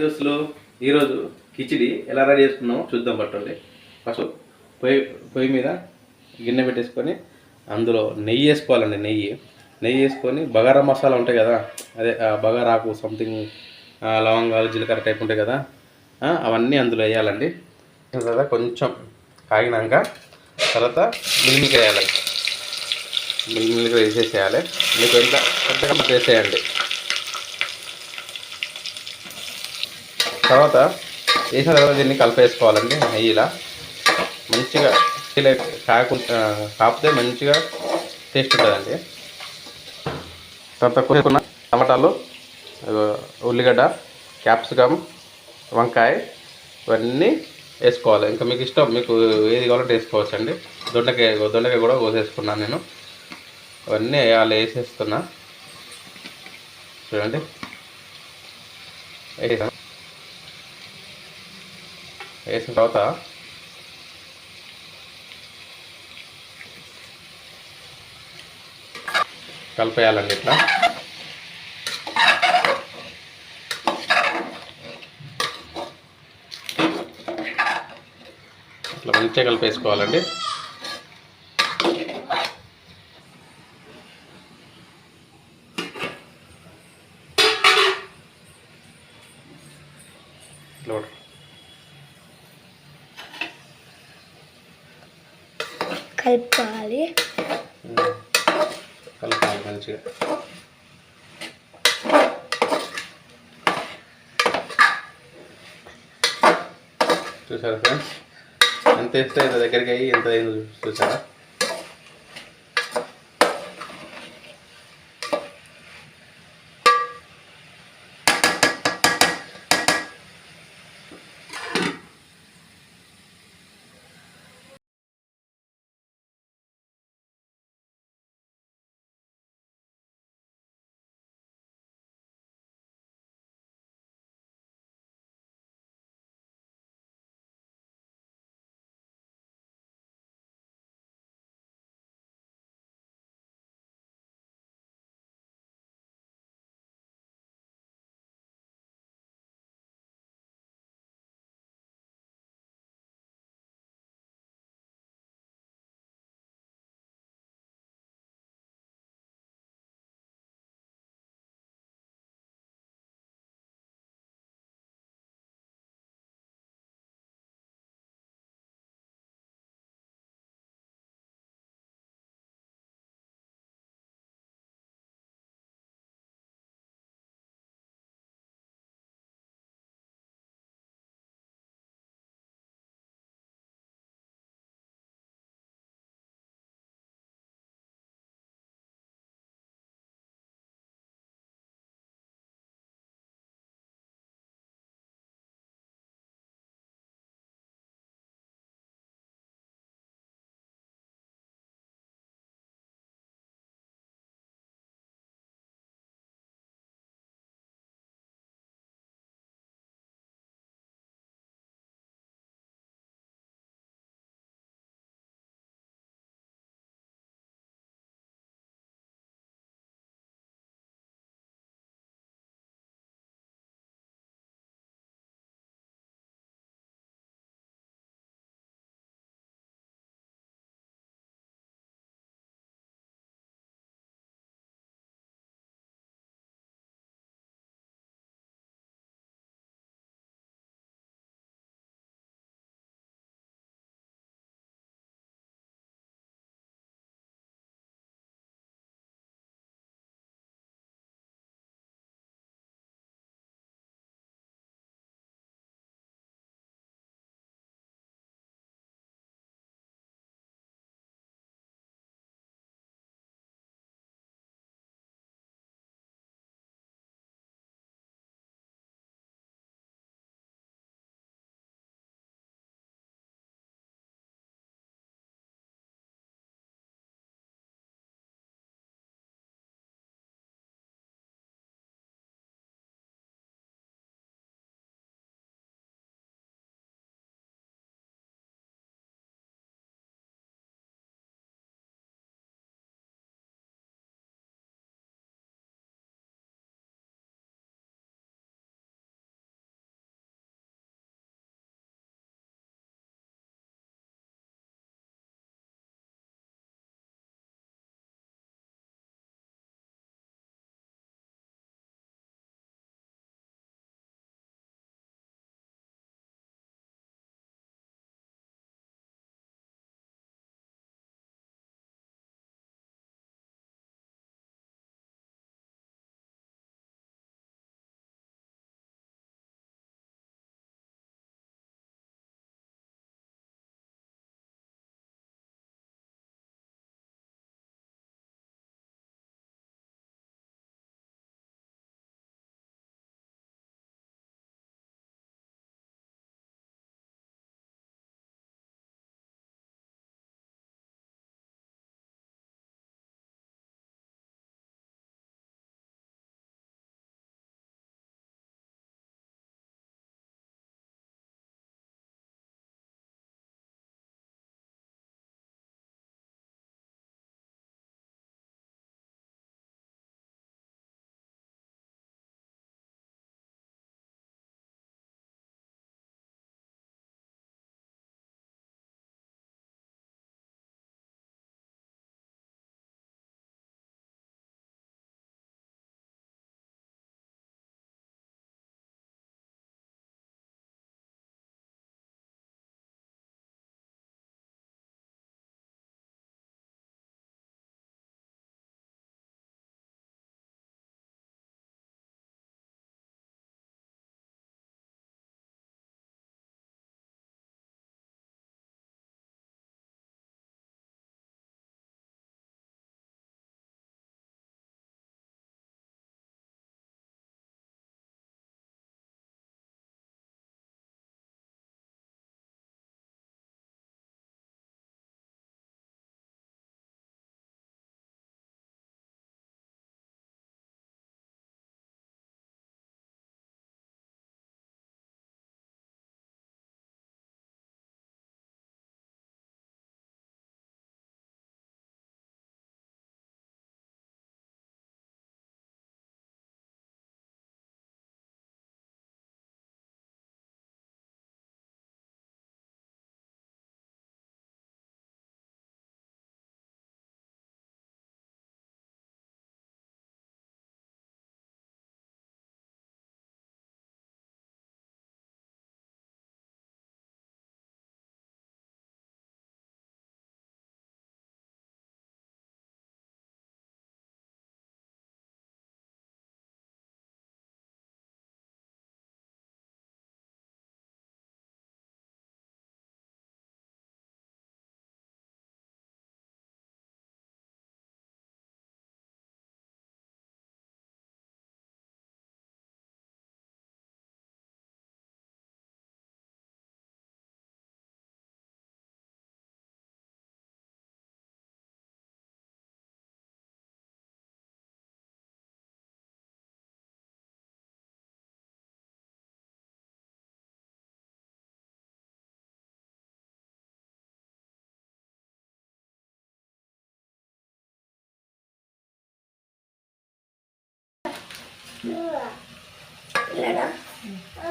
దోస్తులు ఈరోజు కిచిడి ఎలా రెడీ చేసుకున్నామో చూద్దాం పట్టండి. ఫస్ట్ పొయ్యి పొయ్యి మీద గిన్నె పెట్టేసుకొని అందులో నెయ్యి వేసుకోవాలండి నెయ్యి. నెయ్యి వేసుకొని బగారా మసాలా ఉంటాయి కదా అదే ఆ బగారాకు సంథింగ్ లవంగాలు జీలకర్ర టైప్ ఉంటాయి కదా అవన్నీ అందులో వేయాలండి. తర్వాత కొంచెం కాగినాక తర్వాత మిల్మికి వేయాలి. మిల్మికి వేసేసేయాలి. మీకు ఎంత పెద్దగా వేసేయండి. తర్వాత వేసిన తర్వాత దీన్ని కలిపేసుకోవాలండి నెయ్యిలా. మంచిగా ఇలా కాకుండా కాపితే మంచిగా టేస్ట్ ఉంటుందండి. తర్వాత కొనుక్కున్న టమాటాలు ఉల్లిగడ్డ క్యాప్సికమ్ వంకాయ ఇవన్నీ వేసుకోవాలి. ఇంకా మీకు ఇష్టం మీకు ఏది కావాలంటే వేసుకోవచ్చు అండి దొండకాయ దొండకాయ కూడా కోసేసుకున్నాను నేను. అవన్నీ వేయాలి వేసేస్తున్నా. చూడండి. వేసేసాను వేసిన తర్వాత కలిపేయాలండి ఇట్లా. ఇట్లా మంచిగా కలిపేసుకోవాలండి. మంచిగా. చూసారా ఫ్రెండ్స్? ఎంత వేస్తే ఇంత దగ్గరికి అయ్యి ఎంత అయిందో చూసారా?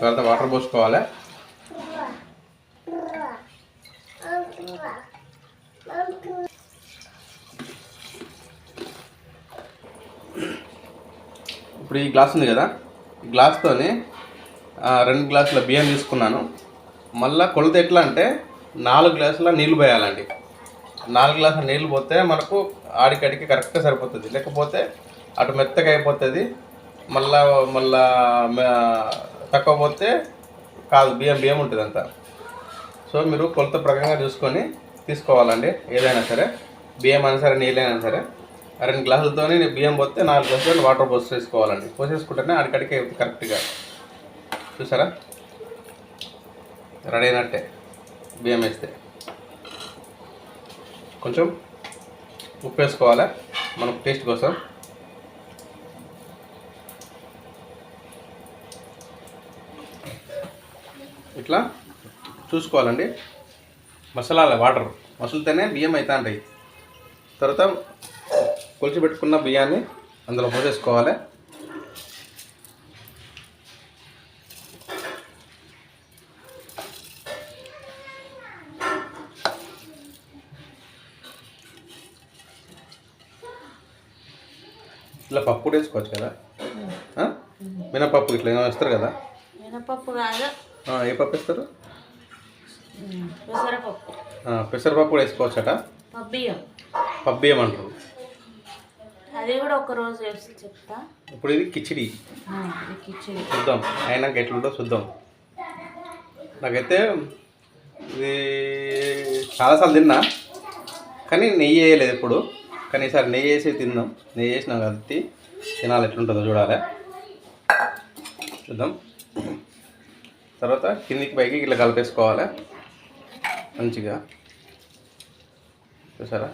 తర్వాత వాటర్ పోసుకోవాలి? ఇప్పుడు ఈ గ్లాస్ ఉంది కదా? గ్లాస్తోని రెండు గ్లాసుల బియ్యం తీసుకున్నాను. మళ్ళీ కొలత ఎట్లా అంటే నాలుగు గ్లాసుల నీళ్ళు పోయాలండి. నాలుగు గ్లాసుల నీళ్ళు పోతే మనకు ఆడికడికి కరెక్ట్గా సరిపోతుంది. లేకపోతే అటు మెత్తగా అయిపోతుంది. మళ్ళా మళ్ళా తక్కువ పోతే కాదు బియ్యం బియ్యం ఉంటుంది అంతా సో మీరు కొలత ప్రకారంగా చూసుకొని తీసుకోవాలండి ఏదైనా సరే. బియ్యం అయినా సరే నీళ్ళైనా సరే. రెండు గ్లాసులతో బియ్యం పోతే నాలుగు గ్లాసులు వాటర్ పోసేసుకోవాలండి పోసేసుకుంటేనే అడికడికి కరెక్ట్గా. చూసారా? రెడీ అయినట్టే బియ్యం వేస్తే. కొంచెం ఉప్పు వేసుకోవాలి? మనకు టేస్ట్ కోసం. ఇట్లా చూసుకోవాలండి. మసాలాల వాటర్ మసులుతేనే బియ్యం అవుతా ఉంటాయి తర్వాత కొలిచి పెట్టుకున్న బియ్యాన్ని అందులో పోసేసుకోవాలి. ఇట్లా పప్పు కూడా వేసుకోవచ్చు కదా? మినపప్పు ఇట్లా ఏమైనా వేస్తారు కదా? మినపప్పు కాదు. ఏ పప్పు వేస్తారు? పెసరపప్పు. కూడా వేసుకోవచ్చట? పబ్బియ్యం. అంటారు. అది కూడా ఒక రోజు వేసి చెప్తా. ఇప్పుడు ఇది కిచిడి. కిచిడి. చూద్దాం. అయినాక ఎట్లుంటో చూద్దాం. నాకైతే ఇది చాలాసార్లు తిన్నా కానీ నెయ్యి వేయలేదు ఎప్పుడు. కానీ ఈసారి నెయ్యి వేసి తిందాం నెయ్యి వేసినాం కాబట్టి తినాలి. ఎట్లుంటుందో చూడాలి. చూద్దాం. తర్వాత కిందికి పైకి ఇట్లా కలిపేసుకోవాలి? మంచిగా. చూసారా?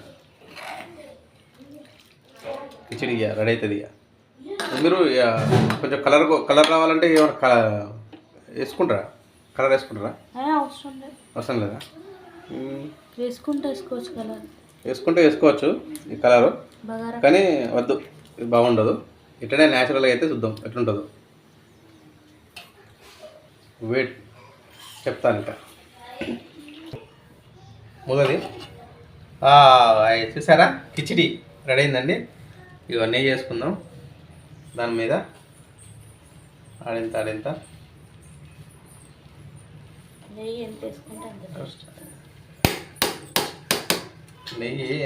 కిచిడి ఇక రెడీ అవుతుంది ఇక మీరు ఇక కొంచెం కలర్ కలర్ రావాలంటే ఏమైనా వేసుకుంటారా? కలర్ వేసుకుంటారా? అవసరం లేదు. వేసుకుంటే వేసుకోవచ్చు కలర్. వేసుకుంటే వేసుకోవచ్చు ఈ కలరు. కానీ వద్దు బాగుండదు. ఇట్లనే న్యాచురల్గా అయితే చూద్దాం ఎట్లుంటుందో. వెయిట్ చెప్తాను ఇంకా మొదటి చూసారా? కిచిడి రెడీ అయిందండి. ఇవన్నీ చేసుకుందాం దాని మీద ఆడింత ఆడింత. నెయ్యి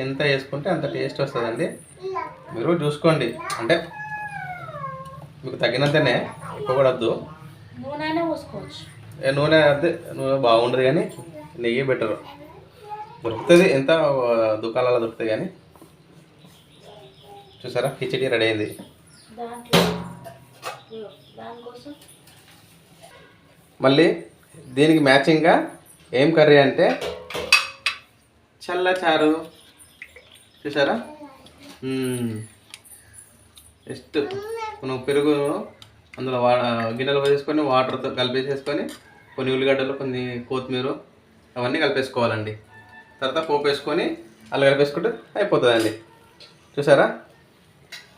ఎంత వేసుకుంటే అంత టేస్ట్ వస్తుందండి. మీరు చూసుకోండి. అంటే మీకు తగినంతనే ఎక్కువ కూడా వద్దు. నూనె అయినా పోసుకోవచ్చు నూనె అదే నూనె బాగుండదు కానీ నెయ్యి బెటర్. దొరుకుతుంది ఎంత దుకాణాలలో దొరుకుతుంది కానీ. చూసారా? కిచడీ రెడీ అయింది. మళ్ళీ దీనికి మ్యాచింగ్గా ఏం కర్రీ అంటే చల్ల చారు చూసారా జస్ట్ మనం పెరుగు అందులో వా గిన్నెలు వేసుకొని వాటర్తో కలిపేసేసుకొని కొన్ని ఉల్లిగడ్డలు కొన్ని కొత్తిమీర అవన్నీ కలిపేసుకోవాలండి. తర్వాత పోపు వేసుకొని అలా కలిపేసుకుంటే అయిపోతుందండి. చూసారా?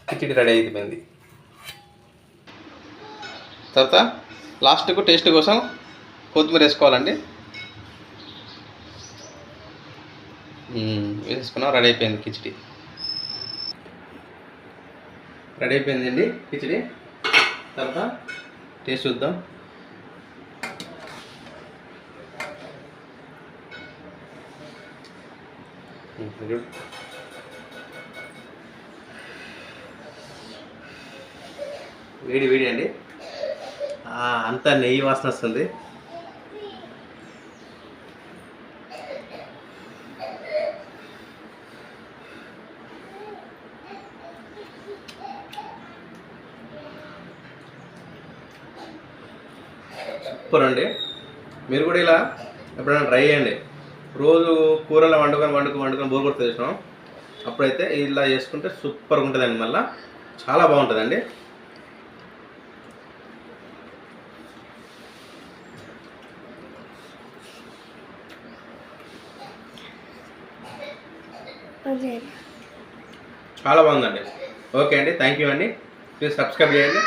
కిచిడి రెడీ అయిపోయింది. తర్వాత లాస్ట్కు టేస్ట్ కోసం కొత్తిమీర వేసుకోవాలండి. వేసేసుకున్నాం రెడీ అయిపోయింది కిచిడి. రెడీ అయిపోయిందండి కిచిడి. తర్వాత టేస్ట్ చూద్దాం. Hmm, వేడి వేడి అండి. అంతా నెయ్యి వాసన వస్తుంది. సూపర్ అండి మీరు కూడా ఇలా ఎప్పుడైనా ట్రై చేయండి. రోజు కూరలు వండుకొని వండుకొని వండుకొని బోర్ కొడుతుంది చూసినాం అప్పుడైతే ఇలా చేసుకుంటే సూపర్గా ఉంటుందండి మళ్ళీ. చాలా బాగుంటుందండి. చాలా బాగుందండి. ఓకే అండి. థ్యాంక్ యూ అండి. ప్లీజ్ సబ్స్క్రైబ్ చేయండి.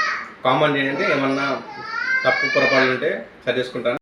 కామెంట్ చేయండి. ఏమన్నా తప్పు పొరపాటు ఉంటే సరి చేసుకుంటాను.